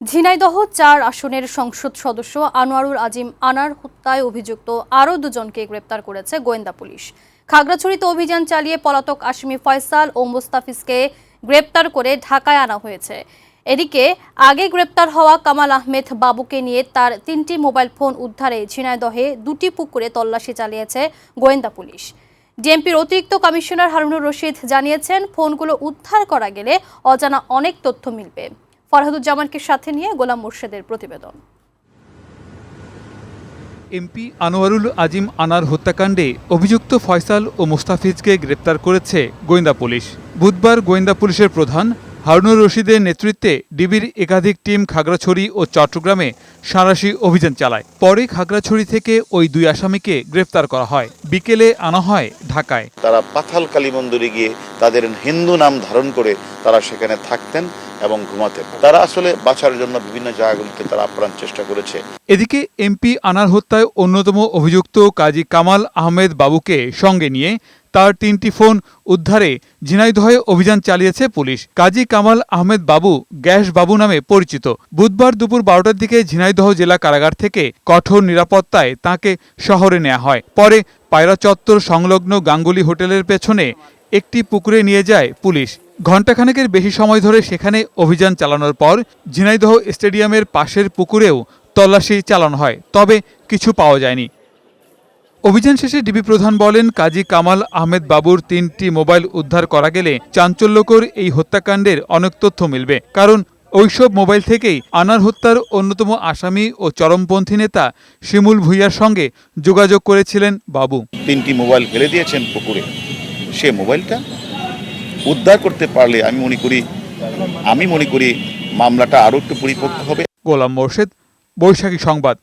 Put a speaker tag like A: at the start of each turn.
A: ঝিনাইদহ চার আসনের সংসদ সদস্য আনোয়ারুল আজিম আনার হত্যায় অভিযুক্ত আরও দুজনকে গ্রেপ্তার করেছে গোয়েন্দা পুলিশ। খাগড়াছড়িতে অভিযান চালিয়ে পলাতক আসামি ফয়সাল ও মুস্তাফিজকে গ্রেপ্তার করে ঢাকায় আনা হয়েছে। এদিকে, আগে গ্রেপ্তার হওয়া কামাল আহমেদ বাবুকে নিয়ে তার তিনটি মোবাইল ফোন উদ্ধারে ঝিনাইদহে দুটি পুকুরে তল্লাশি চালিয়েছে গোয়েন্দা পুলিশ। ডিএমপির অতিরিক্ত কমিশনার হারুনুর রশিদ জানিয়েছেন, ফোনগুলো উদ্ধার করা গেলে অজানা অনেক তথ্য মিলবে। ফরহাদুজ্জামানকে সাথে নিয়ে গোলাম মোর্শেদের প্রতিবেদন।
B: এমপি আনোয়ারুল আজিম আনার হত্যাকাণ্ডে অভিযুক্ত ফয়সাল ও মুস্তাফিজকে গ্রেপ্তার করেছে গোয়েন্দা পুলিশ। বুধবার গোয়েন্দা পুলিশের প্রধান হারুনুর রশিদের নেতৃত্বে ডিবির একাধিক টিম খাগড়াছড়ি ও চট্টগ্রামে সাঁড়াশি অভিযান চালায়। পরে খাগড়াছড়ি থেকে ওই দুই আসামিকে গ্রেপ্তার করা হয়। বিকেলে আনা হয় ঢাকায়।
C: তারা পাথাল কালী মন্দিরে গিয়ে তাদের হিন্দু নাম ধারণ করে তারা সেখানে থাকতেন। এবং ঘুমাতেন। তারা আসলে বাঁচার জন্য বিভিন্ন জায়গাগুলিতে তারা আপ্রাণ চেষ্টা করেছে।
B: এদিকে এমপি আনার হত্যায় অন্যতম অভিযুক্ত কাজী কামাল আহমেদ বাবুকে সঙ্গে নিয়ে তার তিনটি ফোন উদ্ধারে ঝিনাইদহে অভিযান চালিয়েছে পুলিশ। কাজী কামাল আহমেদ বাবু গ্যাস বাবু নামে পরিচিত। বুধবার দুপুর বারোটার দিকে ঝিনাইদহ জেলা কারাগার থেকে কঠোর নিরাপত্তায় তাকে শহরে নেওয়া হয়। পরে পায়রা চত্বর সংলগ্ন গাঙ্গুলি হোটেলের পেছনে একটি পুকুরে নিয়ে যায় পুলিশ। ঘণ্টাখানেকের বেশি সময় ধরে সেখানে অভিযান চালানোর পর ঝিনাইদহ স্টেডিয়ামের পাশের পুকুরেও তল্লাশি চালানো হয়, তবে কিছু পাওয়া যায়নি। অভিযান শেষে ডিবি প্রধান বলেন, কাজী কামাল আহমেদ বাবুর তিনটি মোবাইল উদ্ধার করা গেলে চাঞ্চল্যকর এই হত্যাকাণ্ডের অনেক তথ্য মিলবে। কারণ ওইসব মোবাইল থেকেই আনার হত্যার অন্যতম আসামি ও চরমপন্থী নেতা শিমুল ভুইয়ার সঙ্গে যোগাযোগ করেছিলেন বাবু।
C: তিনটি মোবাইল ফেলে দিয়েছেন পুকুরে। সে মোবাইলটা উদ্ধার করতে পারলে আমি মনে করি, আমি মনে করি মামলাটা আরও একটু পরিপক্ক হবে।
B: গোলাম মোর্শেদ, বৈশাখী সংবাদ।